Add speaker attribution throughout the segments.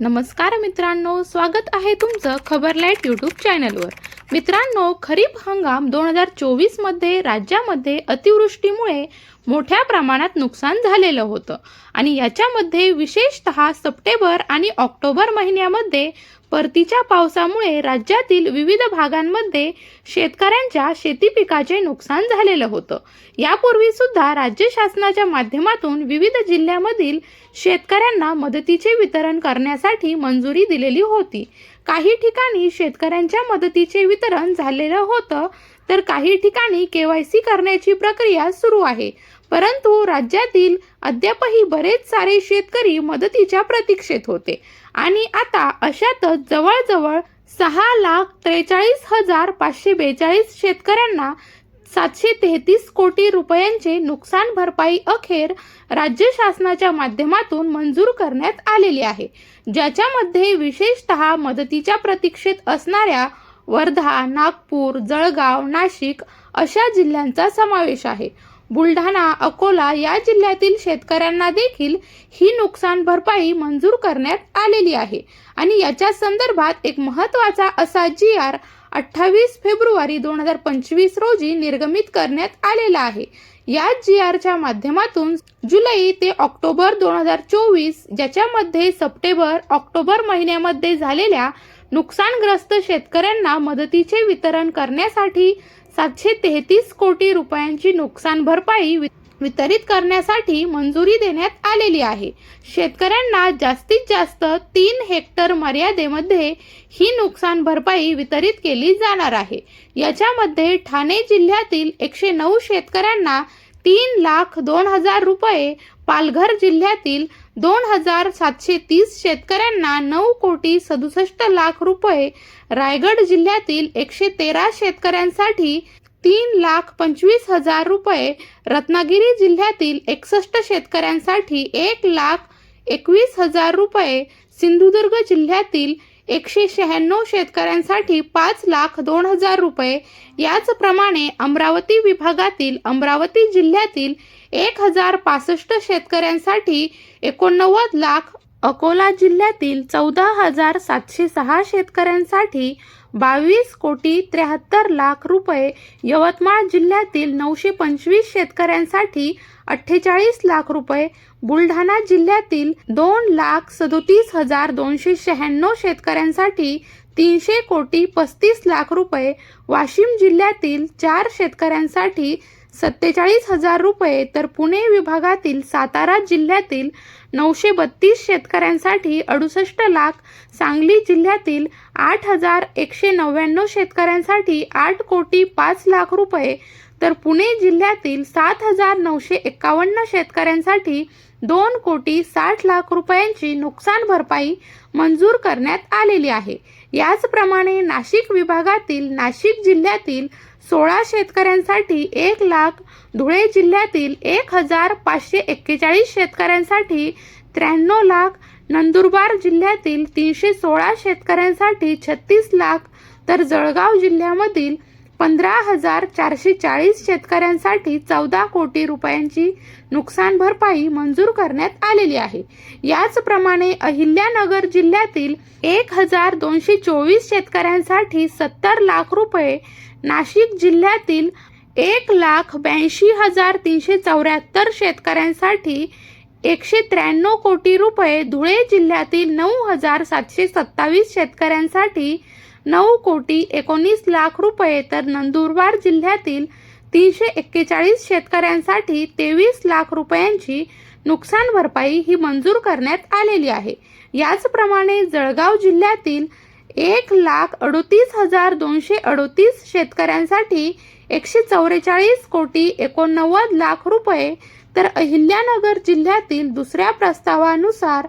Speaker 1: नमस्कार मित्रांनो स्वागत आहे तुमचं खबरलाईट यूट्यूब चॅनलवर. मित्रांनो खरीप हंगाम दोन हजार चोवीसमध्ये राज्यामध्ये अतिवृष्टीमुळे मोठ्या प्रमाणात नुकसान झालेलं होतं. आणि याच्यामध्ये विशेषत सप्टेंबर आणि ऑक्टोबर महिन्यामध्ये परतीच्या पावसामुळे राज्यातील विविध भागांमध्ये शेतकऱ्यांच्या शेती पिकाचे नुकसान झालेलं होतं. यापूर्वी सुद्धा राज्य शासनाच्या माध्यमातून विविध जिल्ह्यामधील शेतकऱ्यांना मदतीचे वितरण करण्यासाठी मंजुरी दिलेली होती. काही ठिकाणी शेतकऱ्यांच्या मदतीचे वितरण झालेलं होतं तर काही ठिकाणी केवायसी करण्याची प्रक्रिया सुरू आहे. परंतु राज्यातील अद्यापही बरेच सारे शेतकरी मदतीच्या प्रतीक्षेत होते. आणि आता अशातच जवळजवळ सहा लाख त्रेचाळीस हजार पाचशे बेचाळीस शेतकऱ्यांना सातशे तेहतीस कोटी रुपयांचे नुकसान भरपाई अखेर राज्य शासनाच्या माध्यमातून मंजूर करण्यात आलेली आहे. ज्याच्यामध्ये विशेषतः मदतीच्या प्रतीक्षेत असणाऱ्या वर्धा नागपूर जळगाव नाशिक अशा जिल्ह्यांचा समावेश आहे. बुलढाणा अकोला या जिल्ह्यातील शेतकऱ्यांना देखील ही नुकसान भरपाई मंजूर करण्यात आलेली आहे. आणि याच्या संदर्भात एक महत्त्वाचा असा जी आर अठ्ठावीस फेब्रुवारी दोन हजार पंचवीस रोजी निर्गमित करण्यात आलेला आहे. या जी आरच्या माध्यमातून जुलै ते ऑक्टोबर दोन हजार चोवीस ज्याच्यामध्ये सप्टेंबर ऑक्टोबर महिन्यामध्ये झालेल्या नुकसानग्रस्त शेतकऱ्यांना मदतीचे वितरण करण्यासाठी सातशे तेहतीस कोटी रुपयांची नुकसान भरपाई वि- वितरित करण्यासाठी मंजुरी देण्यात आलेली आहे. शेतकऱ्यांना जास्तीत जास्त तीन हेक्टर मर्यादेमध्ये ही नुकसान भरपाई वितरित केली जाणार आहे. याच्यामध्ये ठाणे जिल्ह्यातील एकशे नऊ शेतकऱ्यांना तीन लाख दोन हजार रुपये. पालघर जिल्ह्यातील दोन हजार सातशे तीस शेतकऱ्यांना नऊ कोटी सदुसष्ट लाख रुपये. रायगड जिल्ह्यातील एकशे तेरा शेतकऱ्यांसाठी तीन लाख पंचवीस हजार रुपये. रत्नागिरी जिल्ह्यातील एकसष्ट शेतकऱ्यांसाठी एक लाख एकवीस हजार रुपये. सिंधुदुर्ग जिल्ह्यातील एकशे शहाण्णव शेतकऱ्यांसाठी पाच लाख दोन हजार रुपये. याचप्रमाणे अमरावती विभागातील अमरावती जिल्ह्यातील एक हजार पासष्ट शेतकऱ्यांसाठी एकोणनव्वद लाख अकोला जिल्ह्यातील चौदा हजार सातशे सहा शेतकऱ्यांसाठी बावीस कोटी त्र्याहत्तर लाख रुपये यवतमाळ जिल्ह्यातील नऊशे पंचवीस शेतकऱ्यांसाठी अठ्ठेचाळीस लाख रुपये बुलढाणा जिल्ह्यातील दोन लाख सदोतीस हजार दोनशे शहाण्णव शेतकऱ्यांसाठी तीनशे कोटी पस्तीस लाख रुपये वाशिम जिल्ह्यातील चार शेतकऱ्यांसाठी सत्तेचाळीस हजार रुपये तर पुणे विभागातील सातारा जिल्ह्यातील नऊशे बत्तीस शेतकऱ्यांसाठी अडुसष्ट लाख सांगली जिल्ह्यातील आठ हजार एकशे नव्याण्णव शेतकऱ्यांसाठी आठ कोटी पाच लाख रुपये तर पुणे जिल्ह्यातील सात हजार नऊशे एकावन्न शेतकऱ्यांसाठी दोन कोटी साठ लाख रुपयांची नुकसान भरपाई मंजूर करण्यात आलेली आहे. याचप्रमाणे नाशिक विभागातील नाशिक जिल्ह्यातील सोळा शेतकऱ्यांसाठी एक लाख धुळे जिल्ह्यातील एक हजार पाचशे एक्केचाळीस शेतकऱ्यांसाठी त्र्याण्णव लाख नंदुरबार जिल्ह्यातील तीनशे सोळा शेतकऱ्यांसाठी छत्तीस लाख तर जळगाव जिल्ह्यामधील पंधरा हजार चारशे चाळीस शेतकऱ्यांसाठी चौदा कोटी रुपयांची नुकसान भरपाई मंजूर करण्यात आलेली आहे. याचप्रमाणे अहिल्यानगर जिल्ह्यातील एक हजार दोनशे चोवीस शेतकऱ्यांसाठी सत्तर लाख रुपये नाशिक जिल्ह्यातील एक लाख ब्याऐंशी हजार तीनशे चौऱ्याहत्तर शेतकऱ्यांसाठी एकशे त्र्याण्णव कोटी रुपये धुळे जिल्ह्यातील नऊ हजार सातशे सत्तावीस शेतकऱ्यांसाठी नऊ कोटी एकोणीस लाख रुपये तर नंदुरबार जिल्ह्यातील तीनशे एक्केचाळीस शेतकऱ्यांसाठी तेवीस लाख रुपयांची नुकसान भरपाई ही मंजूर करण्यात आलेली आहे. याचप्रमाणे जळगाव जिल्ह्यातील एक लाख अडोतीस हजार दोनशे अडोतीस शेतकऱ्यांसाठी एकशे चौवेचाळीस कोटी एकोणनव्वद लाख रुपये तर अहिल्यानगर जिल्ह्यातील दुसऱ्या प्रस्तावानुसार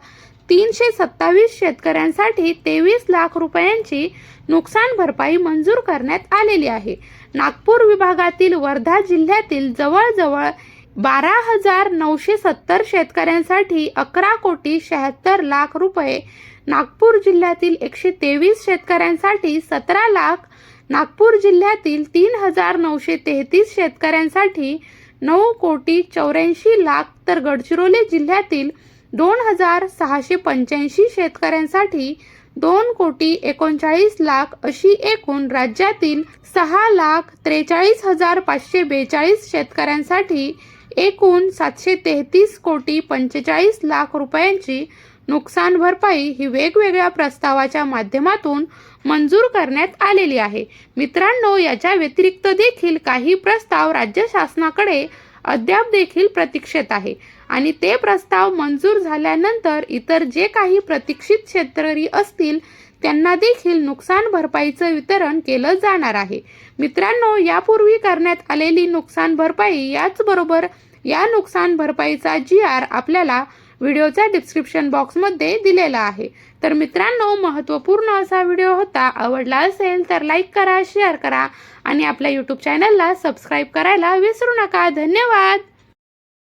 Speaker 1: तीनशे सत्तावीस शेतकऱ्यांसाठी तेवीस लाख रुपयांची नुकसान भरपाई मंजूर करण्यात आलेली आहे. नागपूर विभागातील वर्धा जिल्ह्यातील जवळजवळ बारा हजार नऊशे सत्तर शेतकऱ्यांसाठी अकरा कोटी शहात्तर लाख रुपये नागपूर जिल्ह्यातील एकशे तेवीस शेतकऱ्यांसाठी सतरा लाख नागपूर जिल्ह्यातील तीन हजार नऊशे तेहतीस शेतकऱ्यांसाठी नऊ कोटी चौऱ्याऐंशी लाख तर गडचिरोली जिल्ह्यातील दोन हजार सहाशे पंच्याऐंशी शेतकऱ्यांसाठी दोन कोटी एकोणचाळीस लाख अशी एकूण राज्यातील सहा लाख त्रेचाळीस हजार पाचशे बेचाळीस शेतकऱ्यांसाठी एकूण सातशे तेहतीस कोटी पंचेचाळीस लाख रुपयांची नुकसान भरपाई ही वेगवेगळ्या प्रस्तावाच्या माध्यमातून मंजूर करण्यात आलेली आहे. मित्रांनो याच्या व्यतिरिक्त देखील काही प्रस्ताव राज्य शासनाकडे अद्याप देखील प्रतीक्षेत आहे. आणि ते प्रस्ताव मंजूर झाल्यानंतर इतर जे काही प्रतीक्षित शेतकरी असतील त्यांना देखील नुकसान भरपाईचं वितरण केलं जाणार आहे. मित्रांनो यापूर्वी करण्यात आलेली नुकसान भरपाई याचबरोबर या नुकसान भरपाईचा जी आर आपल्याला व्हिडिओच्या डिस्क्रिप्शन बॉक्समध्ये दिलेला आहे. तर मित्रांनो महत्त्वपूर्ण असा व्हिडिओ होता आवडला असेल तर लाईक करा शेअर करा आणि आपल्या यूट्यूब चॅनलला सबस्क्राईब करायला विसरू नका. धन्यवाद!